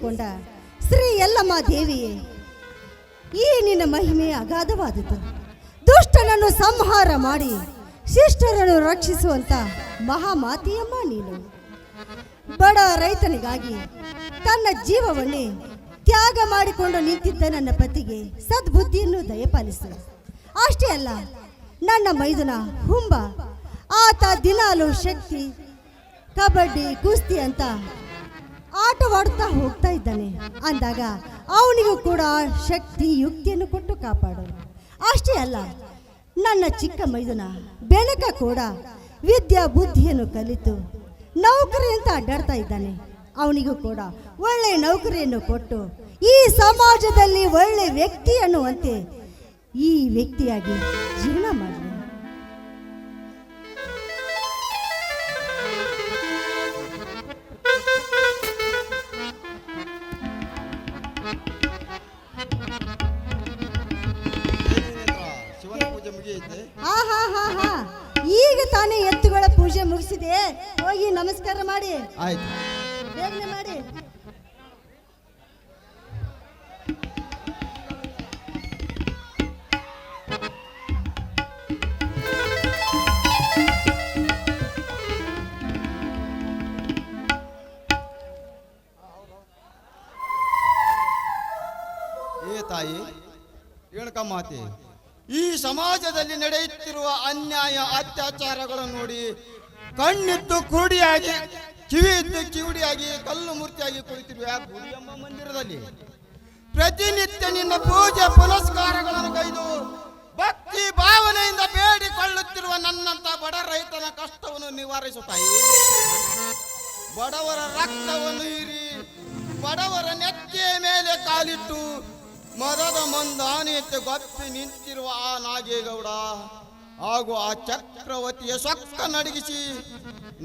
ಎನಿಸಿಕೊಂಡ ಶ್ರೀ ಎಲ್ಲಮ್ಮ ದೇವಿಯೇ, ಈ ನಿನ್ನ ಮಹಿಮೆ ಅಗಾಧವಾದುದು ದುಷ್ಟನನ್ನು ಸಂಹಾರ ಮಾಡಿ, ಶಿಷ್ಟರನ್ನು ರಕ್ಷಿಸುವಂತ ಮಹಾಮಾತಿಯಮ್ಮ ನೀನು. ಬಡ ರೈತನಿಗಾಗಿ ತನ್ನ ಜೀವವನ್ನೇ ತ್ಯಾಗ ಮಾಡಿಕೊಂಡು ನಿಂತಿದ್ದ ನನ್ನ ಪತಿಗೆ ಸದ್ಬುದ್ಧಿಯನ್ನು ದಯಪಾಲಿಸು. ಅಷ್ಟೇ ಅಲ್ಲ, ನನ್ನ ಮೈದುನ ಹುಂಬ, ಆತ ದಿನಾಲು ಶಕ್ತಿ, ಕಬಡ್ಡಿ, ಕುಸ್ತಿ ಅಂತ ಆಟವಾಡುತ್ತಾ ಹೋಗ್ತಾ ಇದ್ದಾನೆ. ಅಂದಾಗ ಅವನಿಗೂ ಕೂಡ ಶಕ್ತಿ ಯುಕ್ತಿಯನ್ನು ಕೊಟ್ಟು ಕಾಪಾಡು ಅಷ್ಟೇ ಅಲ್ಲ, ನನ್ನ ಚಿಕ್ಕ ಮೈದುನ ಬೆನಕ ಕೂಡ ವಿದ್ಯಾ ಬುದ್ಧಿಯನ್ನು ಕಲಿತು ನೌಕರಿ ಅಂತ ಅಡ್ಡಾಡ್ತಾ ಇದ್ದಾನೆ. ಅವನಿಗೂ ಕೂಡ ಒಳ್ಳೆ ನೌಕರಿಯನ್ನು ಕೊಟ್ಟು ಈ ಸಮಾಜದಲ್ಲಿ ಒಳ್ಳೆ ವ್ಯಕ್ತಿ ಅನ್ನುವಂತೆ ಈ ವ್ಯಕ್ತಿಯಾಗಿ ಜೀವನ ಮಾಡಲಿ ತಾನೇ ಎತ್ತುಗಳ ಪೂಜೆ ಮುಗಿಸಿದೆ. ಹೋಗಿ ನಮಸ್ಕಾರ ಮಾಡಿ. ಆಯ್ತು. ಬೇಗನೆ ಮಾಡಿ. ಏ ತಾಯಿ ಹೇಳ್ಕ ಮಾತೆ. ಈ ಸಮಾಜದಲ್ಲಿ ನಡೆಯುತ್ತಿರುವ ಅನ್ಯಾಯ ಅತ್ಯಾಚಾರಗಳನ್ನು ನೋಡಿ ಕಣ್ಣಿದ್ದು ಕುರುಡಿಯಾಗಿ ಕಿವಿ ಇದ್ದು ಕಿವುಡಿಯಾಗಿ, ಕಲ್ಲು ಮೂರ್ತಿಯಾಗಿ ಕುಳಿತಿರುವ ಗುಡಿಯಮ್ಮ ಮಂದಿರದಲ್ಲಿ. ಪ್ರತಿನಿತ್ಯ ನಿನ್ನ ಪೂಜೆ ಪುನಸ್ಕಾರಗಳನ್ನು ಕೈದು ಭಕ್ತಿ ಭಾವನೆಯಿಂದ ಬೇಡಿಕೊಳ್ಳುತ್ತಿರುವ ನನ್ನಂತ ಬಡ ರೈತನ ಕಷ್ಟವನ್ನು ನಿವಾರಿಸುತ್ತಾಯಿ ಬಡವರ ರಕ್ತವನ್ನು ಹೀರಿ ಬಡವರ ನೆತ್ತಿಯ ಮೇಲೆ ಕಾಲಿಟ್ಟು ಮದದ ಮಂದಾನೆಯಂತೆ ಗಪ್ಪಿ ನಿಂತಿರುವ ಆ ನಾಗೇಗೌಡ ಹಾಗೂ ಆ ಚಕ್ರವತಿಯ ಸೊಕ್ಕ ನಡಗಿಸಿ,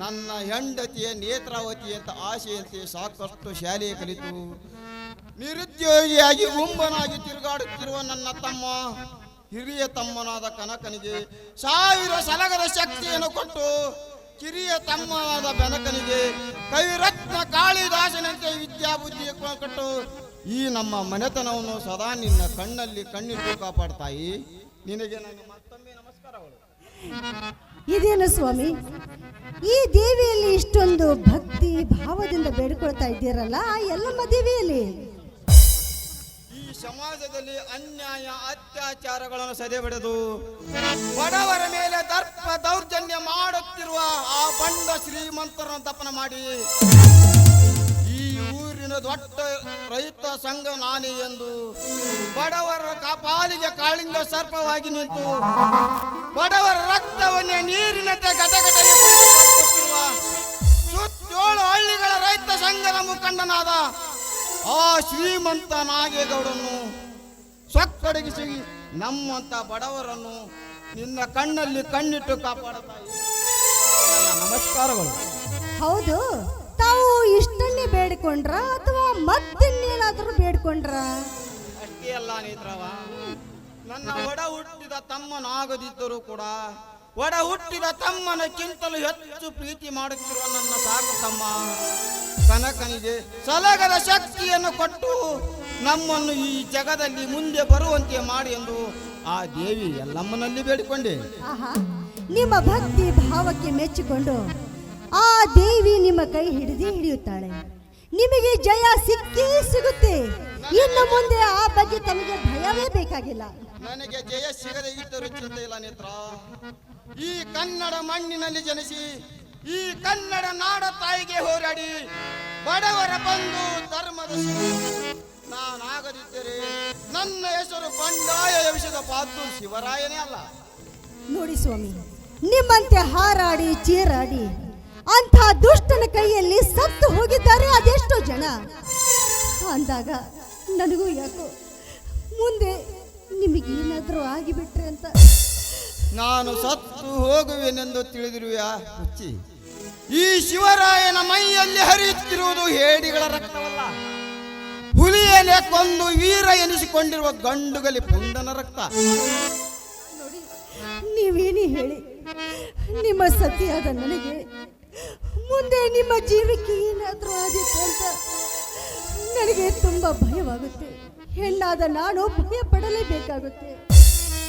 ನನ್ನ ಹೆಂಡತಿಯ ನೇತ್ರಾವತಿ ಅಂತ ಸಾಕಷ್ಟು ಶಾಲೆ ಕಲಿತು. ನಿರುದ್ಯೋಗಿಯಾಗಿ ಗುಂಬನಾಗಿ ತಿರುಗಾಡುತ್ತಿರುವ ನನ್ನ ತಮ್ಮ, ಹಿರಿಯ ತಮ್ಮನಾದ ಕನಕನಿಗೆ ಸಾವಿರ ಸಲಗದ ಶಕ್ತಿಯನ್ನು ಕೊಟ್ಟು, ಕಿರಿಯ ತಮ್ಮನಾದ ಬೆನಕನಿಗೆ ಕೈರತ್ನ ಕಾಳಿದಾಸನಂತೆ ವಿದ್ಯಾಬುದ್ಧಿ ಕೊಟ್ಟು ಈ ನಮ್ಮ ಮನೆತನವನ್ನು ಸದಾ ನಿನ್ನ ಕಣ್ಣಲ್ಲಿ ಕಣ್ಣಿಟ್ಟು ಕಾಪಾಡ್ತಾಯಿ. ನಿನಗೆ ನಾನು ಮತ್ತೊಮ್ಮೆ ನಮಸ್ಕಾರಗಳು. ಇದೇನು ಸ್ವಾಮಿ? ಈ ದೇವಿಯಲ್ಲಿ ಇಷ್ಟೊಂದು ಭಕ್ತಿ ಭಾವದಿಂದ ಬೇಡಿಕೊಳ್ತಾ ಇದ್ದೀರಲ್ಲ ಆ ಎಲ್ಲಮ್ಮ ದೇವಿಯಲ್ಲಿ? ಈ ಸಮಾಜದಲ್ಲಿ ಅನ್ಯಾಯ ಅತ್ಯಾಚಾರಗಳನ್ನು ಸದೆಬಡಿದು ಬಡವರ ಮೇಲೆ ದರ್ಪ ದೌರ್ಜನ್ಯ ಮಾಡುತ್ತಿರುವ ಆ ಬಂಡ ಶ್ರೀಮಂತರನ್ನು ದಪನ ಮಾಡಿ. ದೊಡ್ಡ ರೈತ ಸಂಘ ನಾನೇ ಎಂದು ಬಡವರ ಕಾಪಾಲಿಗೆ ಕಾಳಿಂಗ ಸರ್ಪವಾಗಿ ನಿಂತು ಬಡವರ ರಕ್ತವನ್ನೇ ನೀರಿನಂತೆ ಸುತ್ತೇಳು ಹಳ್ಳಿಗಳ ರೈತ ಸಂಘದ ಮುಖಂಡನಾದ ಆ ಶ್ರೀಮಂತ ನಾಗೇಗೌಡನು ಸೊಕ್ಕಡಗಿಸಿ ನಮ್ಮಂತ ಬಡವರನ್ನು ನಿನ್ನ ಕಣ್ಣಲ್ಲಿ ಕಣ್ಣಿಟ್ಟು ಕಾಪಾಡುತ್ತಾ ನಮಸ್ಕಾರಗಳು ಹೌದು. ಬೇಡಿಕೊಂಡ್ರ ಅಥವಾ ಮತ್ತಿನ್ನೇನಾದ್ರೂ ಬೇಡ್ಕೊಂಡ್ರ? ಅಷ್ಟೇ ಅಲ್ಲ ನೇತ್ರವ ನನ್ನ ಒಡ ಹುಟ್ಟಿದ ತಮ್ಮನಾಗದಿದ್ದರೂ ಕೂಡ ಒಡ ಹುಟ್ಟಿದ ತಮ್ಮನಕ್ಕಿಂತಲೂ ಹೆಚ್ಚು ಪ್ರೀತಿ ಮಾಡುತ್ತಿರುವ ನನ್ನ ಸಾಕು ತಮ್ಮ. ಕನಕನಿಗೆ ಸಲಗದ ಶಕ್ತಿಯನ್ನು ಕೊಟ್ಟು ನಮ್ಮನ್ನು ಈ ಜಗದಲ್ಲಿ ಮುಂದೆ ಬರುವಂತೆ ಮಾಡಿ ಎಂದು ಆ ದೇವಿ ಎಲ್ಲಮ್ಮನಲ್ಲಿ ಬೇಡಿಕೊಂಡೆ. ಆಹಾ ನಿಮ್ಮ ಭಕ್ತಿ ಭಾವಕ್ಕೆ ಮೆಚ್ಚಿಕೊಂಡು ಆ ದೇವಿ ನಿಮ್ಮ ಕೈ ಹಿಡಿದು ಹಿಡಿಯುತ್ತಾಳೆ. ನಿಮಗೆ ಜಯ ಸಿಕ್ಕೇ ಸಿಗುತ್ತೆ. ಇನ್ನು ಮುಂದೆ ಆ ಬಗ್ಗೆ ತಮಗೆ ಭಯವೇ ಬೇಕಾಗಿಲ್ಲ. ನನಗೆ ಜಯ ಸಿಗದೆ ಇದ್ದರೂ ಚಿಂತೆ ಇಲ್ಲ ನೇತ್ರ. ಈ ಕನ್ನಡ ಮಣ್ಣಿನಲ್ಲಿ ಜನಿಸಿ ಈ ಕನ್ನಡ ನಾಡ ತಾಯಿಗೆ ಹೋರಾಡಿ ಬಡವರ ಬಂದು ಧರ್ಮದ. ನಾನಾಗದಿದ್ದರೆ ನನ್ನ ಹೆಸರು ಬಂಡಾಯ ಯಶದ ಪಾತು ಶಿವರಾಯನೇ ಅಲ್ಲ. ನೋಡಿ ಸ್ವಾಮಿ ನಿಮ್ಮಂತೆ ಹಾರಾಡಿ ಚೀರಾಡಿ ಅಂಥ ದುಷ್ಟನ ಕೈಯಲ್ಲಿ ಸತ್ತು ಹೋಗಿದ್ದಾರೆ ಅದೆಷ್ಟೋ ಜನ. ಅಂದಾಗ ನನಗೂ ಯಾಕೋ ಮುಂದೆ ನಿಮಗೇನಾದರೂ ಆಗಿಬಿಟ್ರೆ ಅಂತ. ನಾನು ಸತ್ತು ಹೋಗುವೆನೆಂದು ತಿಳಿದಿರುವೆಯಾ ಹುಚ್ಚಿ ಈ ಶಿವರಾಯನ ಮೈಯಲ್ಲಿ ಹರಿಯುತ್ತಿರುವುದು ಹೇಡಿಗಳ ರಕ್ತವಲ್ಲ. ಹುಲಿಯಲೆ ಕೊಂದು ವೀರ ಎನಿಸಿಕೊಂಡಿರುವ ಗಂಡುಗಲಿ ಪುಂಡನ ರಕ್ತ. ನೋಡಿ ನೀವೇನೇ ಹೇಳಿ ನಿಮ್ಮ ಸತಿಯಾದ ನನಗೆ ಮುಂದೆ ನಿಮ್ಮ ಜೀವಕ್ಕೆ ಏನಾದರೂ ಆದಿತ್ತು ಅಂತ ನನಗೆ ತುಂಬ ಭಯವಾಗುತ್ತೆ. ಹೆಣ್ಣಾದ ನಾನು ಭಯ ಪಡಲೇಬೇಕಾಗುತ್ತೆ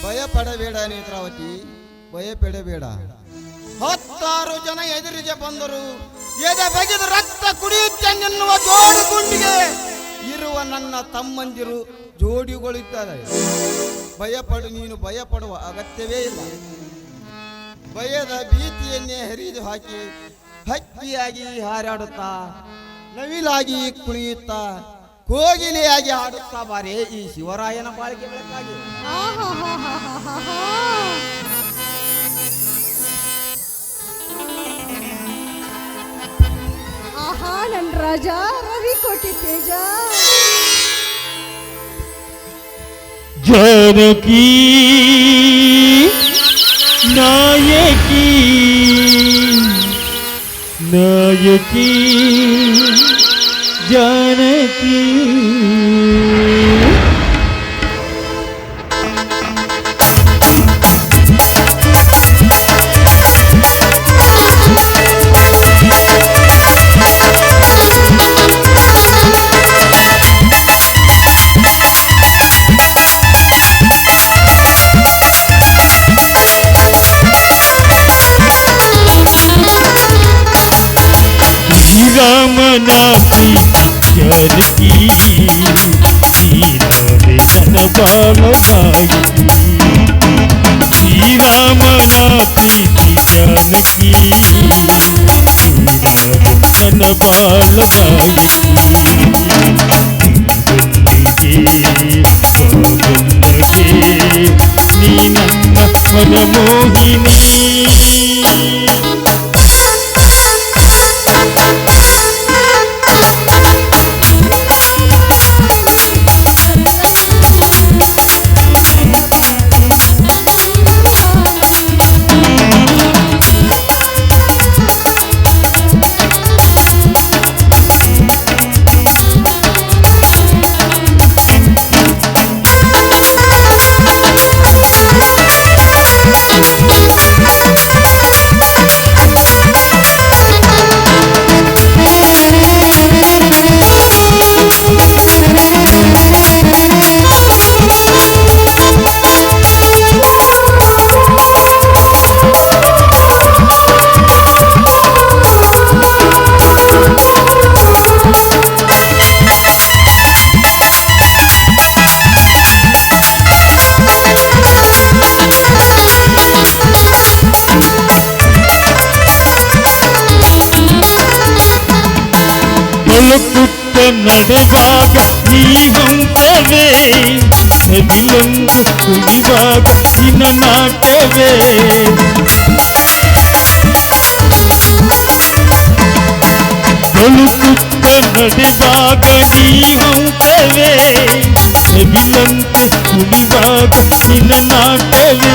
ಭಯ ಪಡಬೇಡ ನೇತ್ರಾವತಿ ಭಯ ಪಡಬೇಡ ಹತ್ತಾರು ಜನ ಎದುರಿಗೆ ಬಂದರು ಎದೆ ಬಗೆದು ರಕ್ತ ಕುಡಿಯುತ್ತೇನೆನ್ನುವ ಜೋಡು ಗುಂಡಿಗೆ ಇರುವ ನನ್ನ ತಮ್ಮಂದಿರು ಜೋಡಿಗಳಿದ್ದಾರೆ. ಇದ್ದಾರೆ ಭಯಪಡು, ನೀನು ಭಯ ಪಡುವ ಅಗತ್ಯವೇ ಇಲ್ಲ. ಭಯದ ಭೀತಿಯನ್ನೇ ಹರಿದು ಹಾಕಿ ಹಕ್ಕಿಯಾಗಿ ಹಾರಾಡುತ್ತಾ ನವಿಲಾಗಿ ಕುಣಿಯುತ್ತಾ ಕೋಗಿಲೆಯಾಗಿ ಹಾಡುತ್ತಾ ಬಾರೇ ಈ ಶಿವರಾಯನ ಬಾಳಿಕೆ ಬೆಳಕಾಗಿ ಆಹಾಹಾಹಾಹಾಹಾ. ಆಹಾ ನನ್ ರಾಜ ರವಿ ಕೋಟಿ ತೇಜ जानकी नायकी जानकी जानकी। మనపై జరిగి శ్రీరామే కనపాలతాయి శ్రీరామ నాపై జరిగి శ్రీరామే కనపాలతాయి నీ నమ్మ స్వరమోహిని ఎడబాగ నీవుంటవే సెదిలొందు కుడిబాగ నిన్ననాటవే కొలుకుత్త నడిబాగ నీవుంటవే సెవిలంత కుడిబాగ నిన్ననాటవే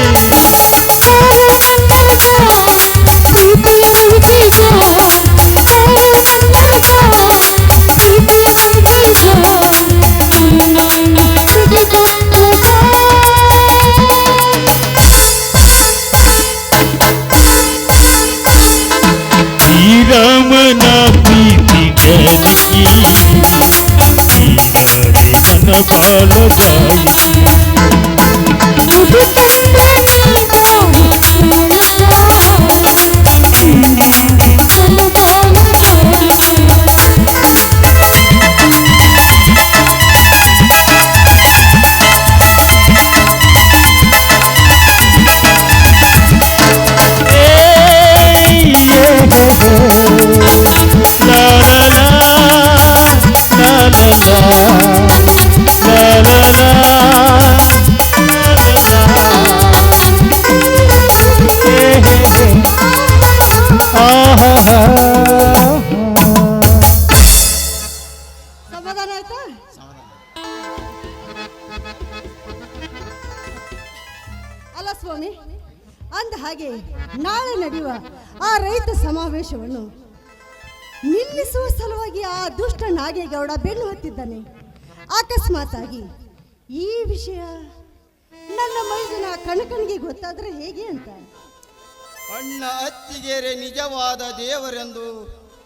ಅಣ್ಣ ಅತ್ತಿಗೆರೆ ನಿಜವಾದ ದೇವರೆಂದು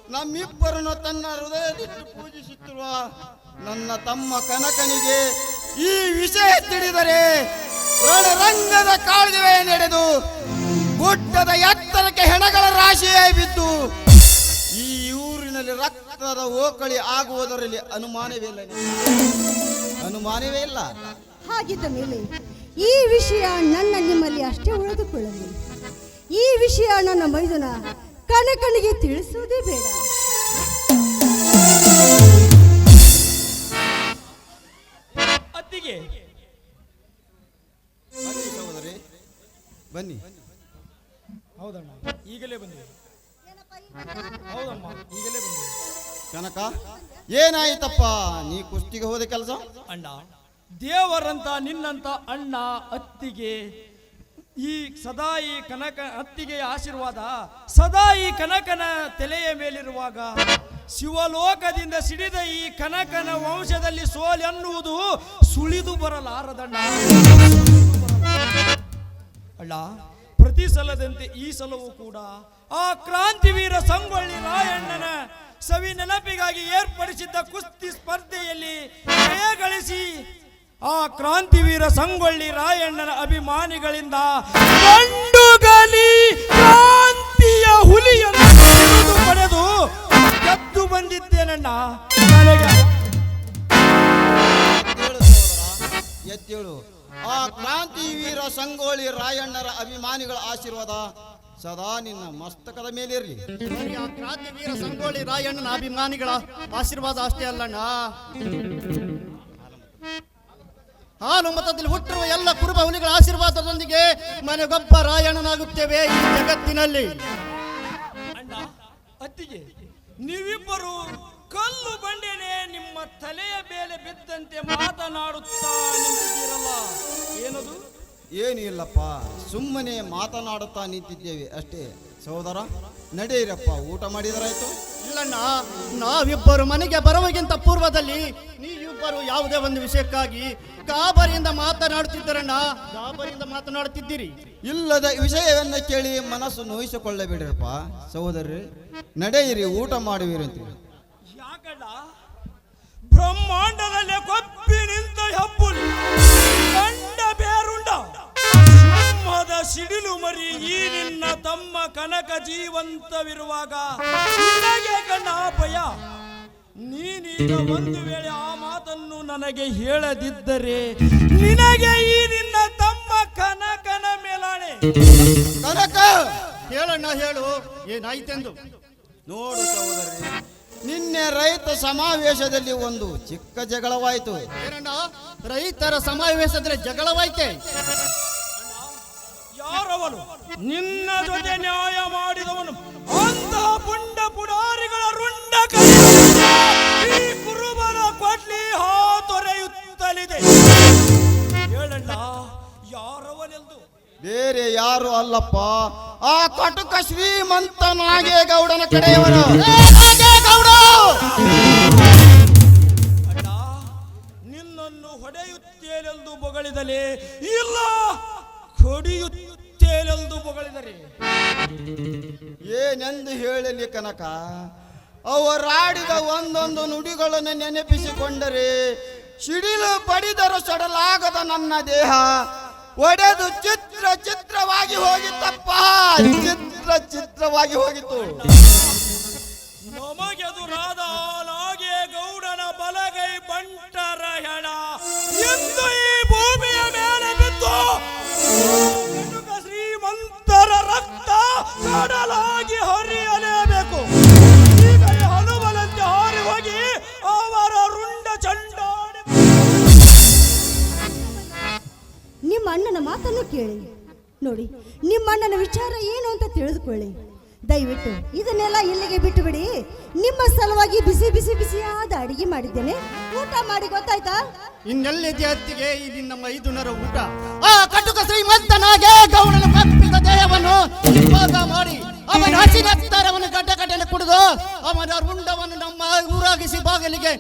ನಮ್ಮಿಬ್ಬರನ್ನು ತನ್ನ ಹೃದಯದಲ್ಲಿ ಪೂಜಿಸುತ್ತಿರುವ ನನ್ನ ತಮ್ಮ ಕನಕನಿಗೆ ಈ ವಿಷಯ ತಿಳಿದರೆ ರಣರಂಗದ ಕಾಳಜಿವೆ ನಡೆದು ಗುಡ್ಡದ ಎತ್ತರಕ್ಕೆ ಹೆಣಗಳ ರಾಶಿಯೇ ಬಿದ್ದು ಈ ಊರಿನಲ್ಲಿ ರಕ್ತದ ಓಕಳಿ ಆಗುವುದರಲ್ಲಿ ಅನುಮಾನವೇ ಇಲ್ಲ ಅನುಮಾನವೇ ಇಲ್ಲ. ಹಾಗಿದ್ದ ಮೇಲೆ ಈ ವಿಷಯ ನನ್ನ ನಿಮ್ಮಲ್ಲಿ ಅಷ್ಟೇ ಉಳಿದುಕೊಳ್ಳಲಿ. ಈ ವಿಷಯ ನನ್ನ ಮೈದುನ ಕನಕನಿಗೆ ತಿಳಿಸುವುದೇ ಬೇಡ. ಅತ್ತಿಗೆ. ಬನ್ನಿ ಸಹೋದರಿ. ಬನ್ನಿ. ಹೌದಣ್ಣ ಈಗಲೇ ಬಂದಿ ಹೌದಮ್ಮ. ಈಗಲೇ ಬಂದಿದೆ ಕನಕ ಏನಾಯ್ತಪ್ಪ? ನೀ ಕುಸ್ತಿಗೆ ಹೋದ ಕೆಲಸ? ಅಣ್ಣ ದೇವರಂತ ನಿನ್ನಂತ ಅಣ್ಣ ಅತ್ತಿಗೆ. ಈ ಸದಾ ಈ ಕನಕ ಅತ್ತಿಗೆಯ ಆಶೀರ್ವಾದ ಸದಾ ಈ ಕನಕನ ತಲೆಯ ಮೇಲಿರುವಾಗ ಶಿವಲೋಕದಿಂದ ಸಿಡಿದ ಈ ಕನಕನ ವಂಶದಲ್ಲಿ ಸೋಲ್ ಎನ್ನುವುದು ಸುಳಿದು ಬರಲಾರದಣ್ಣ. ಅಲ್ಲ, ಪ್ರತಿ ಸಲದಂತೆ ಈ ಸಲವೂ ಕೂಡ ಆ ಕ್ರಾಂತಿವೀರ ಸಂಗೊಳ್ಳಿ ರಾಯಣ್ಣನ ಸವಿ ನೆನಪಿಗಾಗಿ ಏರ್ಪಡಿಸಿದ್ದ ಕುಸ್ತಿ ಸ್ಪರ್ಧೆಯಲ್ಲಿ ಜಯ ಗಳಿಸಿ ಆ ಕ್ರಾಂತಿವೀರ ಸಂಗೊಳ್ಳಿ ರಾಯಣ್ಣನ ಅಭಿಮಾನಿಗಳಿಂದ ಗಂಡುಗಲಿ ಕ್ರಾಂತಿಯ ಹುಲಿಯನ್ನು ಹಿಡಿದು ಪಡೆದು ಗೆದ್ದು ಬಂದಿದ್ದೇನಣ್ಣ? ಎದ್ದೇಳು ಎದ್ದೇಳು. ಆ ಕ್ರಾಂತಿವೀರ ಸಂಗೊಳ್ಳಿ ಸಂಗೋಳಿ ರಾಯಣ್ಣರ ಅಭಿಮಾನಿಗಳ ಆಶೀರ್ವಾದ ಸದಾ ನಿನ್ನ ಮಸ್ತಕದ ಮೇಲಿರಲಿ. ಆ ಕ್ರಾಂತಿವೀರ ಸಂಗೊಳ್ಳಿ ರಾಯಣ್ಣನ ಅಭಿಮಾನಿಗಳ ಆಶೀರ್ವಾದ ಅಷ್ಟೇ ಅಲ್ಲಣ್ಣ. ಹಾಲು ಮತದಲ್ಲಿ ಹುಟ್ಟಿರುವ ಎಲ್ಲ ಕುರುಬ ಹುಲಿಗಳ ಆಶೀರ್ವಾದದೊಂದಿಗೆ ಮನೆಗೊಬ್ಬ ರಾಯಣ್ಣನಾಗುತ್ತೇವೆ ಈ ಜಗತ್ತಿನಲ್ಲಿ. ಅಣ್ಣ ಅತ್ತಿಗೆ ನೀವಿಬ್ಬರು ಕಲ್ಲು ಬಂಡೆನೆ ನಿಮ್ಮ ತಲೆಯ ಮೇಲೆ ಬಿದ್ದಂತೆ ಮಾತನಾಡುತ್ತಾ ನಿಂತಿದ್ದೀರಲ್ಲ. ಏನದು? ಏನು ಇಲ್ಲಪ್ಪ ಸುಮ್ಮನೆ ಮಾತನಾಡುತ್ತಾ ನಿಂತಿದ್ದೇವೆ ಅಷ್ಟೇ. ಸಹೋದರ ನಡೆಯಿರಪ್ಪ ಊಟ ಮಾಡಿದರಾಯ್ತು? ಇಲ್ಲಣ್ಣ ನಾವಿಬ್ಬರು ಮನೆಗೆ ಬರುವಗಿಂತ ಪೂರ್ವದಲ್ಲಿ ನೀವಿಬ್ಬರು ಯಾವುದೇ ಒಂದು ವಿಷಯಕ್ಕಾಗಿ ಗಾಬರಿಯಿಂದ ಮಾತನಾಡುತ್ತಿದ್ದರಣ್ಣ. ಗಾಬರಿಯಿಂದ ಮಾತನಾಡುತ್ತಿದ್ದೀರಿ. ಇಲ್ಲದ ವಿಷಯವನ್ನು ಕೇಳಿ ಮನಸ್ಸು ನೋಯಿಸಿಕೊಳ್ಳಬೇಡಿರಪ್ಪ. ಸಹೋದರಿ ನಡೆಯಿರಿ ಊಟ ಮಾಡುವಿರಂತೀವಿ ಯಾಕಣ್ಣ? ಬ್ರಹ್ಮಾಂಡದಲ್ಲಿ ಕೊಪ್ಪಿ ನಿಂತ ಹೆಬ್ಬುಲಿ. ಸಿಂಹದ ಸಿಡಿಲು ಮರಿ ಈ ನಿನ್ನ ತಮ್ಮ ಕನಕ ಜೀವಂತವಿರುವಾಗ ನಿನಗೆ ಕಣ್ಣ ಭಯ ನೀನೀಗ ಒಂದು ವೇಳೆ ಆ ಮಾತನ್ನು ನನಗೆ ಹೇಳದಿದ್ದರೆ ನಿನಗೆ ಈ ನಿನ್ನ ತಮ್ಮ ಕನಕನ ಮೇಲಾಣೆ. ಕನಕ ಹೇಳಣ್ಣ ಹೇಳು. ಏನಾಯ್ತೆಂದು? ನೋಡು ಸಹೋದರಿ. ನಿನ್ನೆ ರೈತ ಸಮಾವೇಶದಲ್ಲಿ ಒಂದು ಚಿಕ್ಕ ಜಗಳವಾಯಿತು. ಏನಣ್ಣ? ರೈತರ ಸಮಾವೇಶದಲ್ಲಿ ಜಗಳವಾಯ್ತೆ? ಯಾರವನು ನಿನ್ನ ಜೊತೆ ನ್ಯಾಯ ಮಾಡಿದವನು. ಅಂತಹ ಪುಂಡ ಪುಡಾರಿಗಳ ರುಂಡ ಈ ಕುರುಬನ ಕೊಡ್ಲಿ ಹಾತೊರೆಯುತ್ತಲಿದೆ ಹೇಳಣ್ಣ ಯಾರವನೆಂದು? ಬೇರೆ ಯಾರು ಅಲ್ಲಪ್ಪ? ಆ ಕಟುಕ ಶ್ರೀಮಂತ ನಾಗೇಗೌಡನ ಕಡೆಯವನು. ನಾಗೇಗೌಡ! ಕನಕ, ಅವರಾಡಿದ ಒಂದೊಂದು ನುಡಿಗಳನ್ನು ನೆನಪಿಸಿಕೊಂಡರೆ ಸಿಡಿಲು ಪಡಿದರೂ ಸಡಲಾಗದ ನನ್ನ ದೇಹ, ಒಡೆದು ಚಿತ್ರ ಚಿತ್ರವಾಗಿ ಹೋಗಿತ್ತಪ್ಪ, ಚಿತ್ರ ಚಿತ್ರವಾಗಿ ಹೋಗಿತ್ತು. ನಮಗೆದುರಾದ ನಾಗೆ ಗೌಡನ ಬಲಗೈ ಬಂಟರ ಹೆಣ ಎಂದು ಈ ಭೂಮಿಯ ಮೇಲೆ ಕಟುಕ ಶ್ರೀಮಂತರ ರಕ್ತ ಸಡಲಾಗಿ ಹರಿಯಲೇಬೇಕು ಕೇಳಿ. ನೋಡಿ, ನಿಮ್ಮ ಅಣ್ಣನ ವಿಚಾರ ಏನು ಅಂತ ತಿಳಿದುಕೊಳ್ಳಿ. ದಯವಿಟ್ಟು ಇದನ್ನೆಲ್ಲ ಇಲ್ಲಿಗೆ ಬಿಟ್ಟು ಬಿಡಿ ನಿಮ್ಮ ಸಲುವಾಗಿ ಬಿಸಿ ಬಿಸಿ, ಬಿಸಿಯಾದ ಅಡಿಗೆ ಮಾಡಿದ್ದೇನೆ. ಊಟ ಮಾಡಿ, ಗೊತ್ತಾಯ್ತಾ? ಇನ್ನೆಲ್ಲಿದೆ ಜಾತಿಗೆ ನಿನ್ನ ಐದುನರ ಊಟ? ಆ ಕಟುಕ ಶ್ರೀಮಂತನಾಗೆ ಗೌಡನ ದೇಹವನ್ನು ಮಾಡಿ. ಅವನ ಹಸಿರಕ್ತರವನ್ನು ಗಡ್ಡ ಗಡ್ಡನೆ ಕುಡಿದು ಅವನ ರುಂಡವನ್ನು ನಮ್ಮ ಊರಾಗಿಸಿ ಬಾಗಿಲಿಗೆ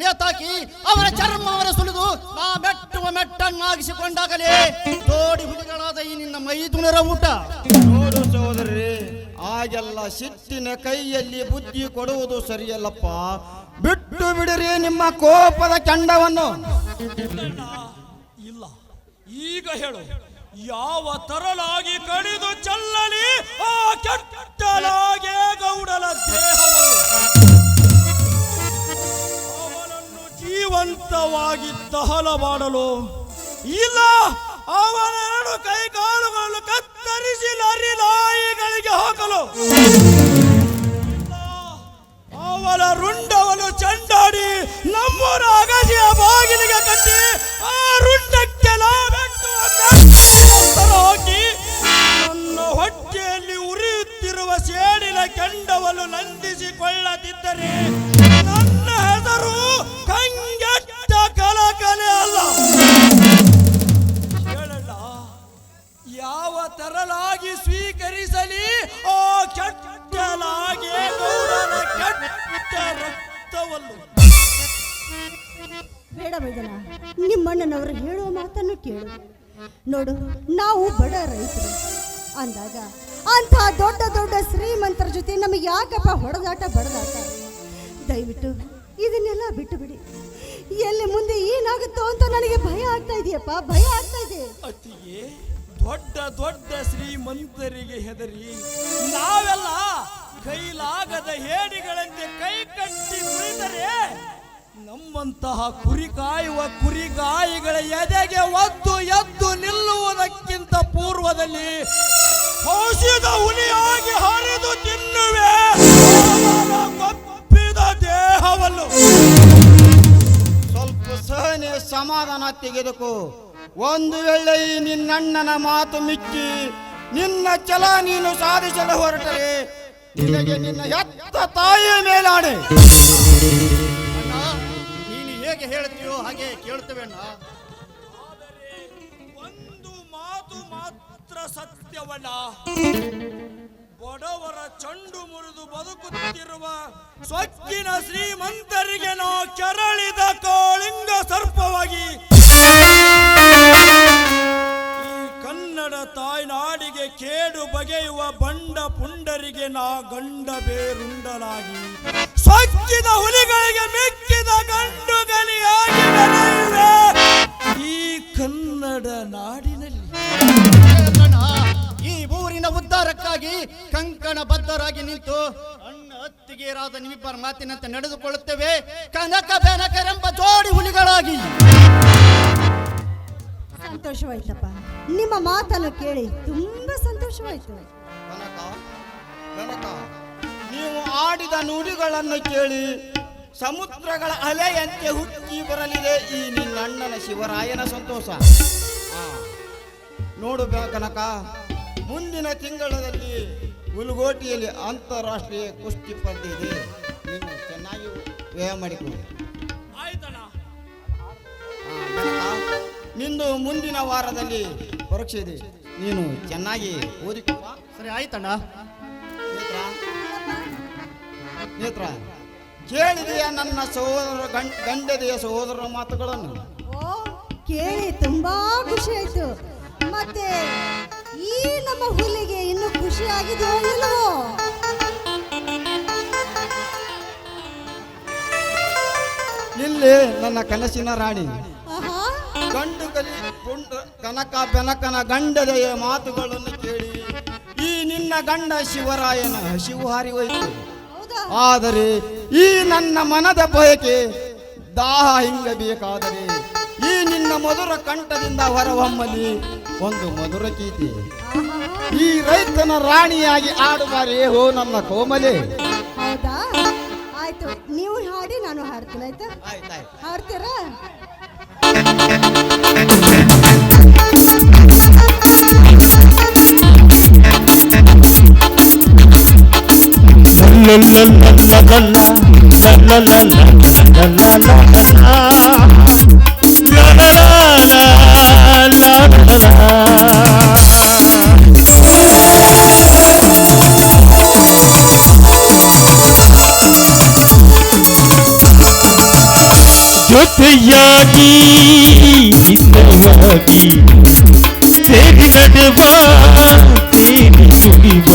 ನೇತಾಕಿ ಅವನ ಚರ್ಮವನ್ನು ಸುಲಿದು ನಾ ಮೆಟ್ಟುವ ಮೆಟ್ಟನ್ನಾಗಿಸಿಕೊಂಡಾಗಲೇ ತೋಡಿ ಹುಲಿಗಳಾದ ಈ ನಿನ್ನ ಮೈದುನರ ಊಟ. ನೋಡು ಸೋದರಿ ಆಗೆಲ್ಲ ಸಿಟ್ಟಿನ ಕೈಯಲ್ಲಿ ಬುದ್ಧಿ ಕೊಡುವುದು ಸರಿಯಲ್ಲಪ್ಪ. ಬಿಟ್ಟು ಬಿಡಿರಿ ನಿಮ್ಮ ಕೋಪದ ಚಂಡವನ್ನು ಇಲ್ಲ. ಈಗ ಹೇಳು. ಯಾವ ತರಲಾಗಿ ಕಡಿದು ಚಲ್ಲಲಿ, ಆ ಕೆಟ್ಟಲಾಗೆ ಗೌಡಲ ಅವನನ್ನು ಜೀವಂತವಾಗಿ ತಹಲ ಮಾಡಲು ಇಲ್ಲ. ಅವನ ಎರಡು ಕೈ ಕಾಲುಗಳನ್ನು ಕತ್ತರಿಸಿ ನರಿ ನಾಯಿಗಳಿಗೆ ಹಾಕಲು. ಅವನ ರುಂಡವನ್ನು ಚಂಡಾಡಿ ನಮ್ಮೂರ ಅಗಜಿಯ ಬಾಗಿಲಿಗೆ ಕಟ್ಟಿ ಆ ರುಂಡಕ್ಕೆ ನಾವೆಟ್ಟುವ ಹಾಕಿ ನನ್ನ ಹೊಟ್ಟೆಯಲ್ಲಿ ಉರಿಯುತ್ತಿರುವ ಸೇಡಿನ ಕೆಂಡವನ್ನು ನಂದಿಸಿಕೊಳ್ಳದಿದ್ದರೆ ನನ್ನ ಹೆಸರು ಕಂಗೆಟ್ಟ ಕಲಕಲೆ ಅಲ್ಲ. ಹೇಳಲ್ಲ ಯಾವ ತರಲಾಗಿ ಸ್ವೀಕರಿಸಲಿ, ಆ ಕೆಟ್ಟಲಾಗಿ ಕೆಟ್ಟ ರಕ್ತವನ್ನು. ಬೇಡ ಬೈದನ ನಿಮ್ಮಣ್ಣನವರು ಹೇಳುವ ಮಾತನ್ನು ಕೇಳು. ನೋಡು, ನಾವು ಬಡ ರೈತರು. ಅಂದಾಗ ಅಂಥ ದೊಡ್ಡ ದೊಡ್ಡ ಶ್ರೀಮಂತರ ಜೊತೆ ನಮಗೆ ಯಾಕಪ್ಪ ಹೊಡೆದಾಟ, ಬಡದಾಟ? ದಯವಿಟ್ಟು ಇದನ್ನೆಲ್ಲ ಬಿಟ್ಟು ಬಿಡಿ ಎಲ್ಲಿ ಮುಂದೆ ಏನಾಗುತ್ತೋ ಅಂತ ನನಗೆ ಭಯ ಆಗ್ತಾ ಇದೆಯಪ್ಪ, ಭಯ ಆಗ್ತಾ ಇದೆ. ದೊಡ್ಡ ದೊಡ್ಡ ಶ್ರೀಮಂತರಿಗೆ ಹೆದರಿ, ನಾವೆಲ್ಲ ಕೈಲಾಗದ ಹೇಡಿಗಳಂತೆ ಕೈ ಕಟ್ಟಿ ಕುಳಿತರೆ ನಮ್ಮಂತಹ ಕುರಿ ಕಾಯುವ ಕುರಿಗಾಯಿಗಳ ಎದೆಗೆ ಒದ್ದು ಎದ್ದು ನಿಲ್ಲುವುದಕ್ಕಿಂತ ಪೂರ್ವದಲ್ಲಿ ಹೌಸಿದ ಹುಲಿಯಾಗಿ ಹರಿದು ತಿನ್ನುವೆ. ಕಪ್ಪಿದ ದೇಹವನ್ನು ಸ್ವಲ್ಪ ಸಹನೆ ಸಮಾಧಾನ ತೆಗೆದುಕೋ. ಒಂದು ವೇಳೆ ನಿನ್ನಣ್ಣನ ಮಾತು ಮಿಕ್ಕಿ ನಿನ್ನ ಛಲ ನೀನು ಸಾಧಿಸಲು ಹೊರಟರೆ, ನಿನಗೆ ನಿನ್ನ ಎತ್ತ ತಾಯಿಯ ನೀನು ಹೇಗೆ ಹೇಳ್ತೀಯೋ ಹಾಗೆ ಕೇಳ್ತೇವೆ ಆದರೆ ಒಂದು ಮಾತು ಮಾತ್ರ ಸತ್ಯವಲ್ಲ ಬಡವರ ಚಂಡು ಮುರಿದು ಬದುಕುತ್ತಿರುವ ಸ್ವಚ್ಛಿನ ಶ್ರೀಮಂತರಿಗೆ ನಾ ಕೆರಳಿದ ಕೋಳಿಂಗ ಸರ್ಪವಾಗಿ. ಕನ್ನಡ ತಾಯ್ನಾಡಿಗೆ ಕೇಡು ಬಗೆಯುವ ಬಂಡ ಪುಂಡರಿಗೆ ನಾ ಗಂಡ ಬೇರುಂಡಲಾಗಿ. ಸೊಕ್ಕಿದ ಹುಲಿಗಳಿಗೆ ಮೆಕ್ಕಿದ ಈ ಕನ್ನಡ ನಾಡಿನಲ್ಲಿ ಈ ಊರಿನ ಉದ್ಧಾರಕ್ಕಾಗಿ ಕಂಕಣ ಬದ್ಧರಾಗಿ ನಿಂತು ಅಣ್ಣ ಅತ್ತಿಗೆರಾದ ನಿಮ್ಮಿಬ್ಬರ ಮಾತಿನಂತೆ ನಡೆದುಕೊಳ್ಳುತ್ತೇವೆ. ಕನಕ ಬೆನಕರೆಂಬ ಜೋಡಿ ಹುಲಿಗಳಾಗಿ. ಸಂತೋಷವಾಯ್ತಪ್ಪ. ನಿಮ್ಮ ಮಾತನ್ನು ಕೇಳಿ ತುಂಬಾ ಸಂತೋಷವಾಯ್ತು. ಕನಕ ಕನಕ ನೀವು ಆಡಿದ ನುಡಿಗಳನ್ನು ಕೇಳಿ ಸಮುದ್ರಗಳ ಅಲೆಯಂತೆ ಹುಟ್ಟಿ ಬರಲಿದೆ ಈ ನಿನ್ನಣ್ಣನ ಶಿವರಾಯನ ಸಂತೋಷ. ನೋಡು ಕನಕ ಮುಂದಿನ ತಿಂಗಳಲ್ಲಿ ಉಲ್ಗೋಟಿಯಲ್ಲಿ ಅಂತಾರಾಷ್ಟ್ರೀಯ ಕುಸ್ತಿ ಸ್ಪರ್ಧೆ ಇದೆ. ನೀನು ಚೆನ್ನಾಗಿ ವ್ಯಯ ಮಾಡಿಕೊಳ್ಳಿ ಆ, ನಿಂದು ಮುಂದಿನ ವಾರದಲ್ಲಿ ಪರೀಕ್ಷೆ ಇದೆ. ನೀನು ಚೆನ್ನಾಗಿ ಓದಿಕೋ. ಸರಿ ಆಯ್ತಣ್ಣ. ನೇತ್ರ ನೇತ್ರ. ಕೇಳಿದೆಯ ನನ್ನ ಸಹೋದರ ಗಂಡ ಗಂಡದೆಯ ಸಹೋದರರ ಮಾತುಗಳನ್ನು? ಓ ಕೇಳಿ ತುಂಬಾ ಖುಷಿ ಆಯ್ತು. ಮತ್ತೆ ಈ ನಮ್ಮ ಹುಲಿಗೆ ಇನ್ನು ಖುಷಿ ಆಗಿದೆಯೋ ಇಲ್ಲವೋ? ಇಲ್ಲಿ ನನ್ನ ಕನಸಿನ ರಾಣಿ. ಆಹಾ. ಗಂಡು ಕಲಿ ಪುಂಡ ಕನಕ ಬೆನಕನ ಗಂಡದೆಯ ಮಾತುಗಳನ್ನು ಕೇಳಿ ಈ ನಿನ್ನ ಗಂಡ ಶಿವರಾಯನ ಹಸಿವು ಹಾರಿ ಹೋಯಿತು. ಹೌದಾ? ಆದರೆ ಈ ನನ್ನ ಮನದ ಬಯಕೆ ದಾಹ ಹಿಂಗಬೇಕಾದರೆ ಈ ನಿನ್ನ ಮಧುರ ಕಂಠದಿಂದ ಹೊರಹೊಮ್ಮಲಿ ಒಂದು ಮಧುರ ಗೀತೆ ಆಹಾ. ಈ ರೈತನ ರಾಣಿಯಾಗಿ ಆಡುತ್ತಾರೆ ಹೋ ನನ್ನ ಕೋಮಲೆ. ಹೌದಾ? ಆಯ್ತು ನೀವು ಹಾಡಿ ನಾನು ಹಾಡ್ತೀನಿ ಆಯ್ತಾ? ಹಾಡ್ತೀರಾ? ಜೊತೆಯಾಗಿ ಹಿತವಾಗಿ ಸೇರಿ ನಡೆವ ಸೇರಿ ನುಡಿವ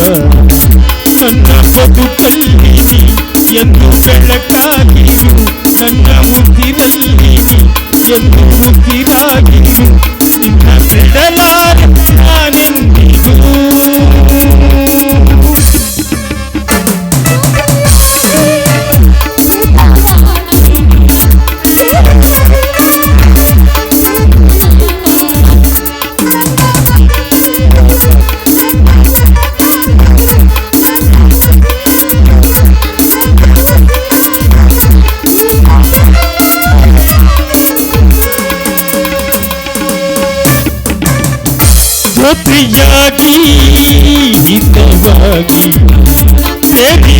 ಸರಿಯಾಗಿ Keep ಹಿತವಾಗಿ ಸೇರಿ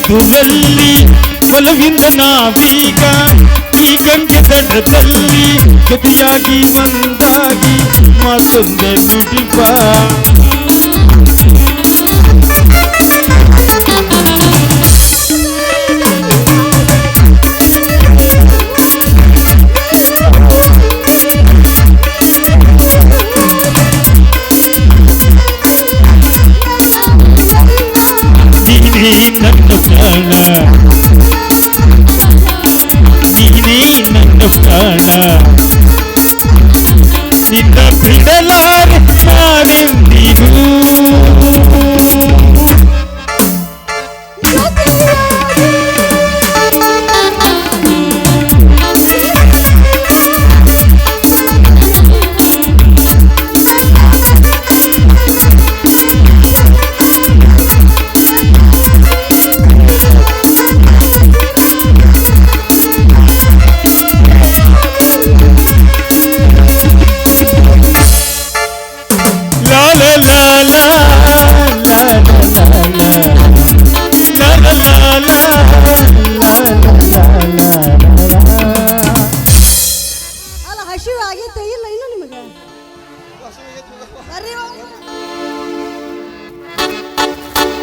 ಸೂರ್ಯನೆದುರಲ್ಲಿ ಒಲವಿಂದ ನಾವೀಗ ಈ ಗಂಗೆ ದಡದಲ್ಲಿ ಜೊತೆಯಾಗಿ ಒಂದಾಗಿ ಮತ್ತೊಂದೆ ನುಡಿಬ పాడా ఇది నన్ను పాడా